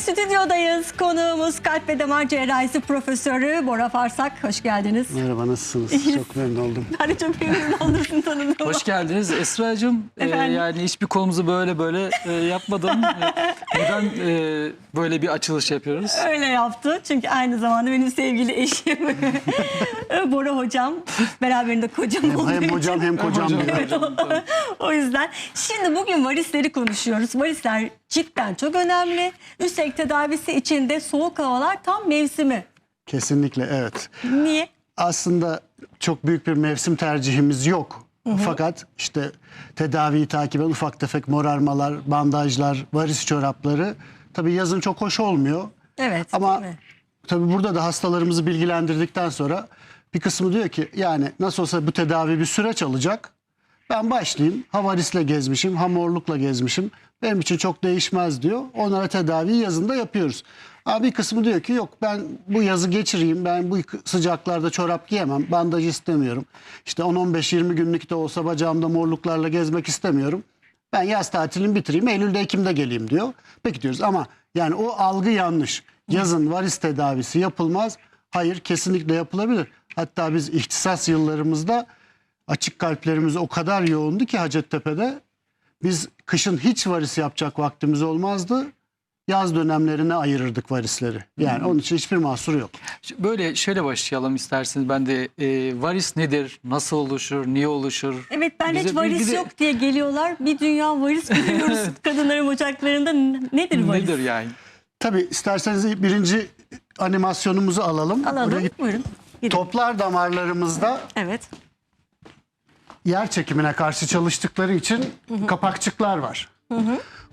stüdyodayız. Konuğumuz kalp ve damar cerrahisi profesörü Bora Farsak. Hoş geldiniz. Merhaba nasılsınız? Çok memnun oldum. Ben de çok memnun oldum tanıdığıma. Hoş geldiniz Esra'cığım. Ee, yani hiçbir kolumuzu böyle böyle e, yapmadım. E, Neden e, böyle bir açılış yapıyoruz? Öyle yaptı. Çünkü aynı zamanda benim sevgili eşim. Bora hocam. Beraberinde kocam Hem, olduğu hem için. hocam hem kocam hocam. diyor. Evet, o, o yüzden. Şimdi bugün varisleri konuşuyoruz. Varisler cidden çok önemli. Üstelik tedavisi içinde soğuk havalar tam mevsimi. Kesinlikle evet. Niye? Aslında çok büyük bir mevsim tercihimiz yok. Fakat işte tedaviyi takiben ufak tefek morarmalar, bandajlar, varis çorapları tabii yazın çok hoş olmuyor. Evet. Ama tabii burada da hastalarımızı bilgilendirdikten sonra bir kısmı diyor ki yani nasıl olsa bu tedavi bir süreç alacak. Ben başlayayım. Ha varisle gezmişim, ha morlukla gezmişim. Benim için çok değişmez diyor. Onlara tedaviyi yazında yapıyoruz. Ama bir kısmı diyor ki yok ben bu yazı geçireyim. Ben bu sıcaklarda çorap giyemem. Bandaj istemiyorum. İşte 10-15-20 günlük de olsa bacağımda morluklarla gezmek istemiyorum. Ben yaz tatilimi bitireyim. Eylül'de Ekim'de geleyim diyor. Peki diyoruz ama yani o algı yanlış. Yazın varis tedavisi yapılmaz. Hayır kesinlikle yapılabilir. Hatta biz ihtisas yıllarımızda açık kalplerimiz o kadar yoğundu ki Hacettepe'de biz kışın hiç varis yapacak vaktimiz olmazdı. Yaz dönemlerine ayırırdık varisleri. Yani onun için hiçbir mahsur yok. Böyle şöyle başlayalım isterseniz. Ben de e, varis nedir? Nasıl oluşur? Niye oluşur? Evet ben Bize hiç varis bilgi de- yok diye geliyorlar. Bir dünya varis görüyoruz kadınların ocaklarında. Nedir varis? Nedir yani? Tabii isterseniz birinci animasyonumuzu alalım. Alalım. git- Buyurun. Gidin. Toplar damarlarımızda Evet. Yer çekimine karşı çalıştıkları için kapakçıklar var.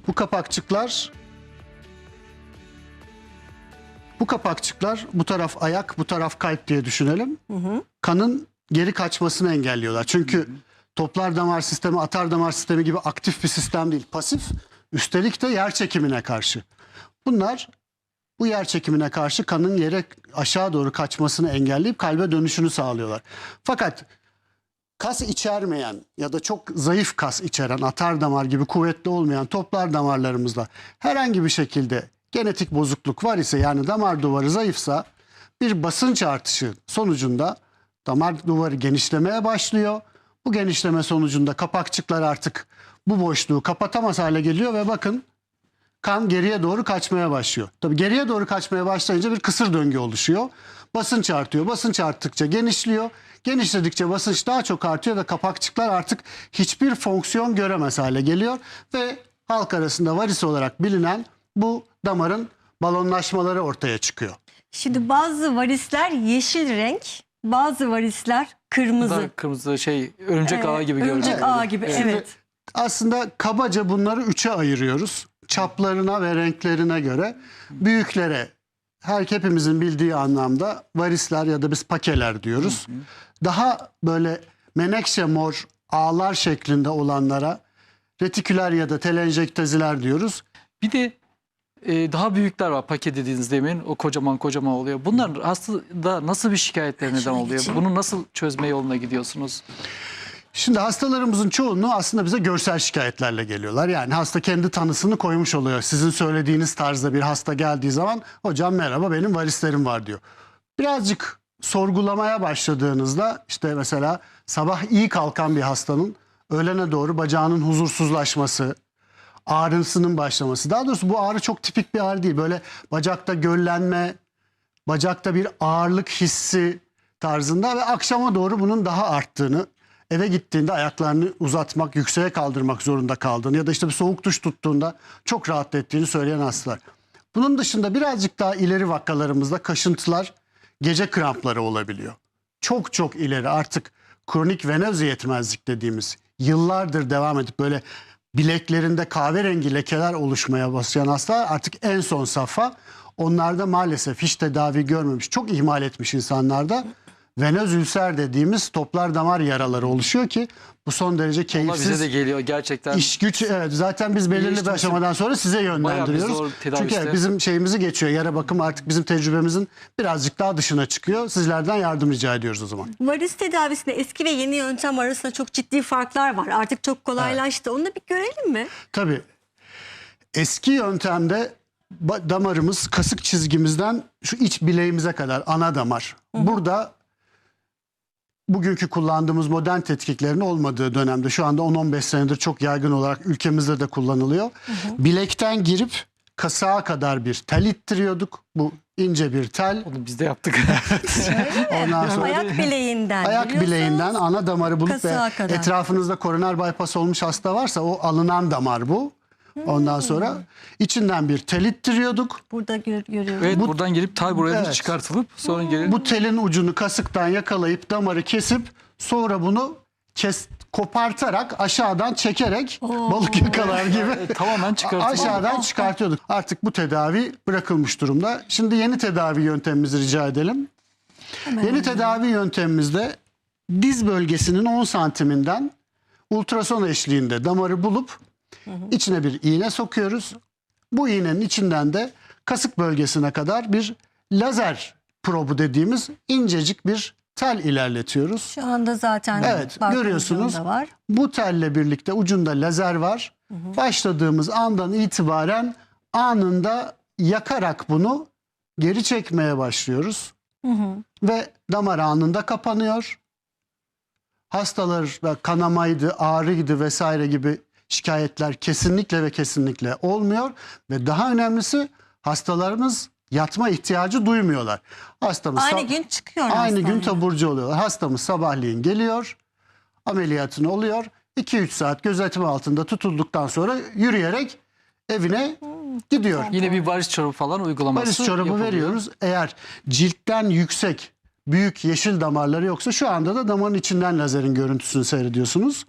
Bu kapakçıklar bu kapakçıklar bu taraf ayak, bu taraf kalp diye düşünelim. Kanın geri kaçmasını engelliyorlar. Çünkü toplar damar sistemi, atar damar sistemi gibi aktif bir sistem değil, pasif. Üstelik de yer çekimine karşı. Bunlar bu yer çekimine karşı kanın yere aşağı doğru kaçmasını engelleyip kalbe dönüşünü sağlıyorlar. Fakat kas içermeyen ya da çok zayıf kas içeren atar damar gibi kuvvetli olmayan toplar damarlarımızda herhangi bir şekilde genetik bozukluk var ise yani damar duvarı zayıfsa bir basınç artışı sonucunda damar duvarı genişlemeye başlıyor. Bu genişleme sonucunda kapakçıklar artık bu boşluğu kapatamaz hale geliyor ve bakın kan geriye doğru kaçmaya başlıyor. Tabii geriye doğru kaçmaya başlayınca bir kısır döngü oluşuyor. Basınç artıyor. Basınç arttıkça genişliyor. Genişledikçe basınç daha çok artıyor ve kapakçıklar artık hiçbir fonksiyon göremez hale geliyor. Ve halk arasında varis olarak bilinen bu damarın balonlaşmaları ortaya çıkıyor. Şimdi bazı varisler yeşil renk, bazı varisler kırmızı. Da kırmızı şey örümcek ağı gibi görünüyor. Örümcek ağı gibi Evet. evet. Aslında kabaca bunları üçe ayırıyoruz. Çaplarına ve renklerine göre. Büyüklere her hepimizin bildiği anlamda varisler ya da biz pakeler diyoruz. Daha böyle menekşe mor ağlar şeklinde olanlara retiküler ya da telenjektaziler diyoruz. Bir de e, daha büyükler var paket dediğiniz demin o kocaman kocaman oluyor. Bunlar aslında nasıl bir şikayetler neden oluyor? Bunu nasıl çözme yoluna gidiyorsunuz? Şimdi hastalarımızın çoğunluğu aslında bize görsel şikayetlerle geliyorlar. Yani hasta kendi tanısını koymuş oluyor. Sizin söylediğiniz tarzda bir hasta geldiği zaman hocam merhaba benim varislerim var diyor. Birazcık sorgulamaya başladığınızda işte mesela sabah iyi kalkan bir hastanın öğlene doğru bacağının huzursuzlaşması, ağrısının başlaması. Daha doğrusu bu ağrı çok tipik bir ağrı değil. Böyle bacakta göllenme, bacakta bir ağırlık hissi tarzında ve akşama doğru bunun daha arttığını, eve gittiğinde ayaklarını uzatmak, yükseğe kaldırmak zorunda kaldığını ya da işte bir soğuk duş tuttuğunda çok rahat ettiğini söyleyen hastalar. Bunun dışında birazcık daha ileri vakalarımızda kaşıntılar, gece krampları olabiliyor. Çok çok ileri artık kronik venöz yetmezlik dediğimiz yıllardır devam edip böyle bileklerinde kahverengi lekeler oluşmaya başlayan hastalar artık en son safha. Onlarda maalesef hiç tedavi görmemiş, çok ihmal etmiş insanlarda venöz ülser dediğimiz toplar damar yaraları oluşuyor ki bu son derece Ama keyifsiz. bize de geliyor gerçekten. İş güç evet zaten biz belirli bir aşamadan sonra size yönlendiriyoruz. Çünkü evet, bizim şeyimizi geçiyor. Yara bakım artık bizim tecrübemizin birazcık daha dışına çıkıyor. Sizlerden yardım rica ediyoruz o zaman. Varis tedavisinde eski ve yeni yöntem arasında çok ciddi farklar var. Artık çok kolaylaştı. Onu da bir görelim mi? Tabii eski yöntemde damarımız kasık çizgimizden şu iç bileğimize kadar ana damar. Burada bugünkü kullandığımız modern tetkiklerin olmadığı dönemde şu anda 10-15 senedir çok yaygın olarak ülkemizde de kullanılıyor. Bilekten girip kasağa kadar bir tel ittiriyorduk. Bu ince bir tel. Onu biz de yaptık. Ondan sonra Ayak bileğinden. ayak bileğinden ana damarı bulup ve kadar. etrafınızda koroner bypass olmuş hasta varsa o alınan damar bu. Ondan sonra içinden bir tel ittiriyorduk. Burada gör, görüyoruz. evet buradan gelip tay buraya da Evet. çıkartılıp sonra gelip Bu telin ucunu kasıktan yakalayıp damarı kesip sonra bunu kes kopartarak aşağıdan çekerek balık yakalar gibi tamamen çıkartılıp aşağıdan çıkartıyorduk. Artık bu tedavi bırakılmış durumda. Şimdi yeni tedavi yöntemimizi rica edelim. Yeni tedavi yöntemimizde diz bölgesinin 10 santiminden ultrason eşliğinde damarı bulup içine bir iğne sokuyoruz. Bu iğnenin içinden de kasık bölgesine kadar bir lazer probu dediğimiz incecik bir tel ilerletiyoruz. Şu anda zaten Evet, görüyorsunuz. var. Bu telle birlikte ucunda lazer var. Başladığımız andan itibaren anında yakarak bunu geri çekmeye başlıyoruz. Ve damar anında kapanıyor. Hastalarda kanamaydı, ağrıydı vesaire gibi şikayetler kesinlikle ve kesinlikle olmuyor. Ve daha önemlisi hastalarımız yatma ihtiyacı duymuyorlar. Hastamız Aynı gün çıkıyor Aynı gün taburcu oluyorlar. Hastamız sabahleyin geliyor, ameliyatını oluyor. 2-3 saat gözetim altında tutulduktan sonra yürüyerek evine gidiyor. yine bir barış çorabı falan uygulaması Barış çorabı yapılıyor. veriyoruz. Eğer ciltten yüksek büyük yeşil damarları yoksa şu anda da damarın içinden lazerin görüntüsünü seyrediyorsunuz.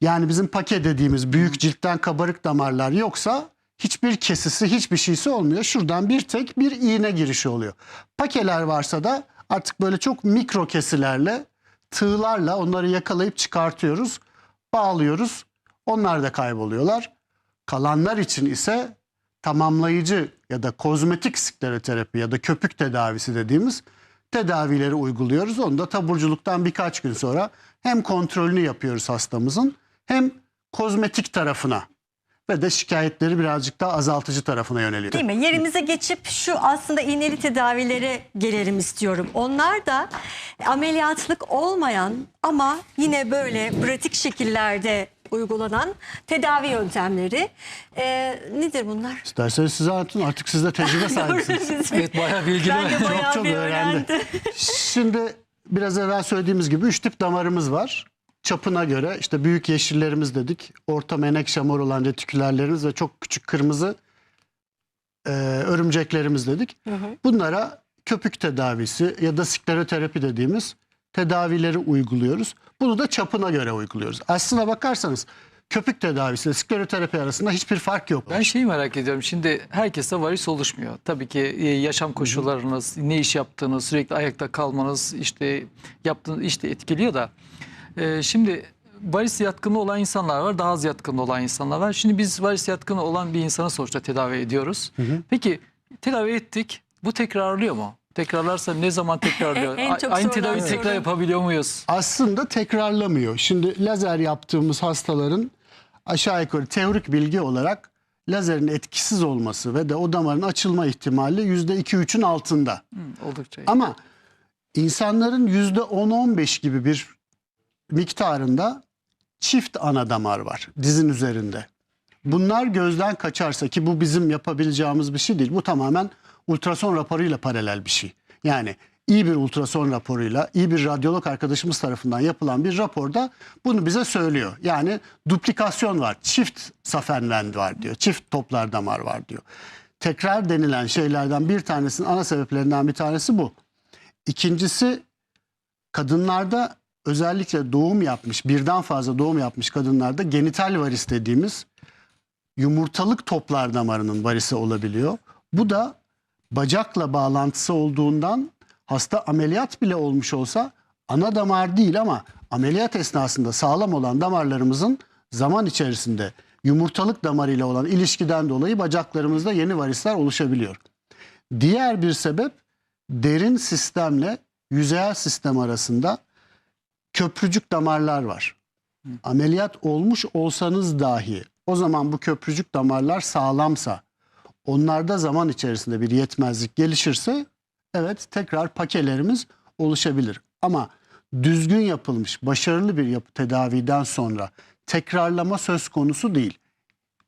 Yani bizim pake dediğimiz büyük ciltten kabarık damarlar yoksa hiçbir kesisi hiçbir şeysi olmuyor. Şuradan bir tek bir iğne girişi oluyor. Pakeler varsa da artık böyle çok mikro kesilerle tığlarla onları yakalayıp çıkartıyoruz. Bağlıyoruz. Onlar da kayboluyorlar. Kalanlar için ise tamamlayıcı ya da kozmetik skleroterapi ya da köpük tedavisi dediğimiz tedavileri uyguluyoruz. Onu da taburculuktan birkaç gün sonra hem kontrolünü yapıyoruz hastamızın hem kozmetik tarafına ve de şikayetleri birazcık daha azaltıcı tarafına yöneliyor. Değil mi? Yerimize geçip şu aslında iğneli tedavilere gelelim istiyorum. Onlar da ameliyatlık olmayan ama yine böyle pratik şekillerde uygulanan tedavi yöntemleri. Ee, nedir bunlar? İsterseniz size anlatın artık siz de tecrübe sahibisiniz. Evet bayağı bilgili. Ben de bayağı çok bir öğrendi. öğrendim. Şimdi biraz evvel söylediğimiz gibi üç tip damarımız var. Çapına göre işte büyük yeşillerimiz dedik. Orta menekşe mor olan retikülerlerimiz ve çok küçük kırmızı e, örümceklerimiz dedik. Bunlara köpük tedavisi ya da skleroterapi dediğimiz tedavileri uyguluyoruz. Bunu da çapına göre uyguluyoruz. Aslına bakarsanız köpük tedavisi ile skleroterapi arasında hiçbir fark yok. Ben şeyi merak ediyorum. Şimdi herkeste varis oluşmuyor. Tabii ki e, yaşam koşullarınız, ne iş yaptığınız, sürekli ayakta kalmanız, işte yaptığınız işte etkiliyor da. E, şimdi varis yatkını olan insanlar var, daha az yatkını olan insanlar var. Şimdi biz varis yatkını olan bir insanı sonuçta tedavi ediyoruz. Peki tedavi ettik. Bu tekrarlıyor mu? Tekrarlarsa ne zaman tekrarlıyor? Aynı tedavi tekrar yapabiliyor muyuz? aslında tekrarlamıyor. Şimdi lazer yaptığımız hastaların aşağı yukarı teorik bilgi olarak lazerin etkisiz olması ve de o damarın açılma ihtimali %2-3'ün altında. Hı, oldukça iyi. Ama insanların %10-15 gibi bir miktarında çift ana damar var dizin üzerinde. Bunlar gözden kaçarsa ki bu bizim yapabileceğimiz bir şey değil. Bu tamamen ultrason raporuyla paralel bir şey. Yani iyi bir ultrason raporuyla, iyi bir radyolog arkadaşımız tarafından yapılan bir raporda bunu bize söylüyor. Yani duplikasyon var, çift safenvend var diyor, çift toplar damar var diyor. Tekrar denilen şeylerden bir tanesinin ana sebeplerinden bir tanesi bu. İkincisi kadınlarda özellikle doğum yapmış, birden fazla doğum yapmış kadınlarda genital varis dediğimiz yumurtalık toplar damarının varisi olabiliyor. Bu da bacakla bağlantısı olduğundan hasta ameliyat bile olmuş olsa ana damar değil ama ameliyat esnasında sağlam olan damarlarımızın zaman içerisinde yumurtalık damarıyla olan ilişkiden dolayı bacaklarımızda yeni varisler oluşabiliyor. Diğer bir sebep derin sistemle yüzeyel sistem arasında köprücük damarlar var. Ameliyat olmuş olsanız dahi o zaman bu köprücük damarlar sağlamsa onlarda zaman içerisinde bir yetmezlik gelişirse evet tekrar pakelerimiz oluşabilir. Ama düzgün yapılmış, başarılı bir yapı tedaviden sonra tekrarlama söz konusu değil.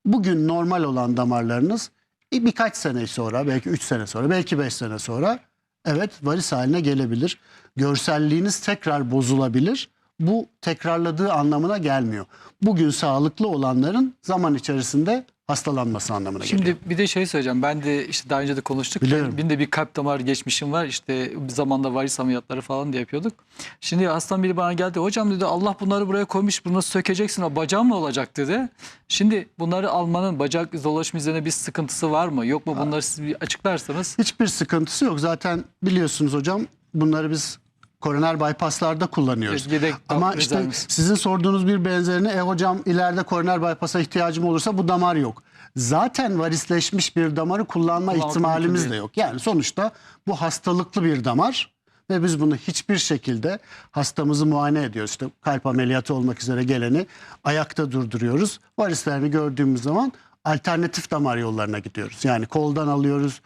Bugün normal olan damarlarınız bir- birkaç sene sonra, belki 3 sene sonra, belki 5 sene sonra evet varis haline gelebilir. Görselliğiniz tekrar bozulabilir. Bu tekrarladığı anlamına gelmiyor. Bugün sağlıklı olanların zaman içerisinde hastalanması anlamına geliyor. Şimdi bir de şey söyleyeceğim. Ben de işte daha önce de konuştuk. Biliyorum. Benim de bir kalp damar geçmişim var. İşte bir zamanda varis ameliyatları falan da yapıyorduk. Şimdi hastam biri bana geldi. Hocam dedi Allah bunları buraya koymuş. Bunu nasıl sökeceksin? O bacağım mı olacak dedi. Şimdi bunları almanın bacak dolaşım üzerine bir sıkıntısı var mı? Yok mu? Bunları siz bir açıklarsanız. Hiçbir sıkıntısı yok. Zaten biliyorsunuz hocam bunları biz koroner bypasslarda kullanıyoruz. Yedek Ama işte sizin sorduğunuz bir benzerini e hocam ileride koroner bypassa ihtiyacım olursa bu damar yok. Zaten varisleşmiş bir damarı kullanma Kullanmak ihtimalimiz de yok. Yani sonuçta bu hastalıklı bir damar ve biz bunu hiçbir şekilde hastamızı muayene ediyoruz. İşte kalp ameliyatı olmak üzere geleni ayakta durduruyoruz. Varislerini gördüğümüz zaman alternatif damar yollarına gidiyoruz. Yani koldan alıyoruz,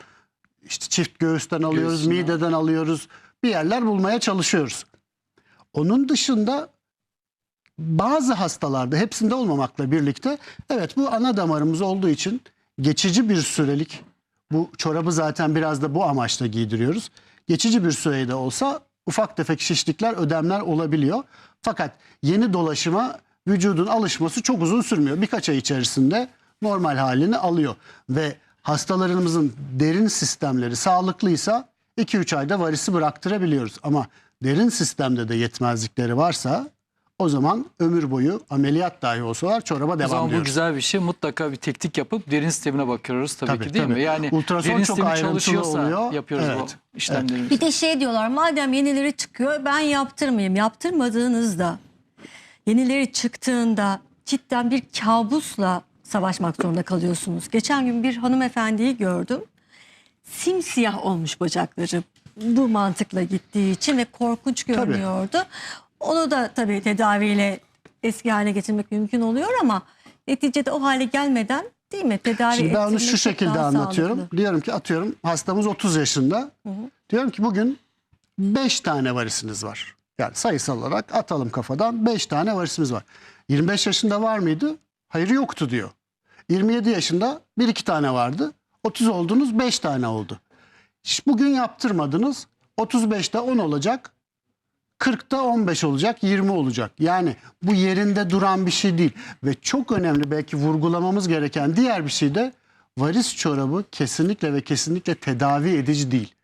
işte çift göğüsten alıyoruz, Göğsünden. mideden alıyoruz. Bir yerler bulmaya çalışıyoruz. Onun dışında bazı hastalarda hepsinde olmamakla birlikte evet bu ana damarımız olduğu için geçici bir sürelik bu çorabı zaten biraz da bu amaçla giydiriyoruz. Geçici bir sürede olsa ufak tefek şişlikler, ödemler olabiliyor. Fakat yeni dolaşıma vücudun alışması çok uzun sürmüyor. Birkaç ay içerisinde normal halini alıyor ve hastalarımızın derin sistemleri sağlıklıysa 2-3 ayda varisi bıraktırabiliyoruz. Ama derin sistemde de yetmezlikleri varsa o zaman ömür boyu ameliyat dahi olsalar çoraba O devam zaman bu diyoruz. güzel bir şey. Mutlaka bir teknik yapıp derin sistemine bakıyoruz tabii, Tabii, ki değil tabii. mi? Yani Ultrason derin çok sistemi ayrıntılı çalışıyorsa oluyor. yapıyoruz Evet, bu işlemleri. Bir de şey diyorlar madem yenileri çıkıyor ben yaptırmayayım. Yaptırmadığınızda yenileri çıktığında cidden bir kabusla savaşmak zorunda kalıyorsunuz. Geçen gün bir hanımefendiyi gördüm. Simsiyah olmuş bacakları bu mantıkla gittiği için ve korkunç görünüyordu. Onu da tabii tedaviyle eski haline getirmek mümkün oluyor ama neticede o hale gelmeden değil mi tedavi Şimdi ben onu şu şekilde anlatıyorum. sağlıklı. Diyorum ki atıyorum hastamız 30 yaşında. Diyorum ki bugün 5 tane varisiniz var. Yani sayısal olarak atalım kafadan 5 tane varisimiz var. 25 yaşında var mıydı? Hayır yoktu diyor. 27 yaşında 1-2 tane vardı. 30 oldunuz 5 tane oldu. Bugün yaptırmadınız. 35'te 10 olacak. 40'ta 15 olacak, 20 olacak. Yani bu yerinde duran bir şey değil. Ve çok önemli belki vurgulamamız gereken diğer bir şey de varis çorabı kesinlikle ve kesinlikle tedavi edici değil.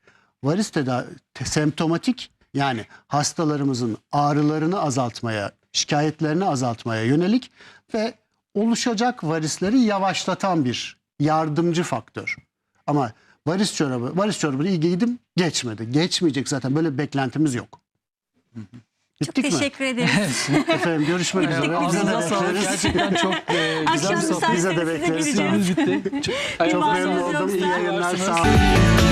Varis tedavi te- semptomatik yani hastalarımızın ağrılarını azaltmaya, şikayetlerini azaltmaya yönelik ve oluşacak varisleri yavaşlatan bir yardımcı faktör. Ama varis çorabı, varis çorabını iyi giydim geçmedi. Geçmeyecek zaten böyle bir beklentimiz yok. Çok Bittik mi? teşekkür ederiz. Efendim görüşmek üzere. Ağzınıza sağlık. Gerçekten çok e, güzel bir sohbet. Bize de bekleriz. Çok, Çok memnun oldum. İyi yayınlar. Sağ olun.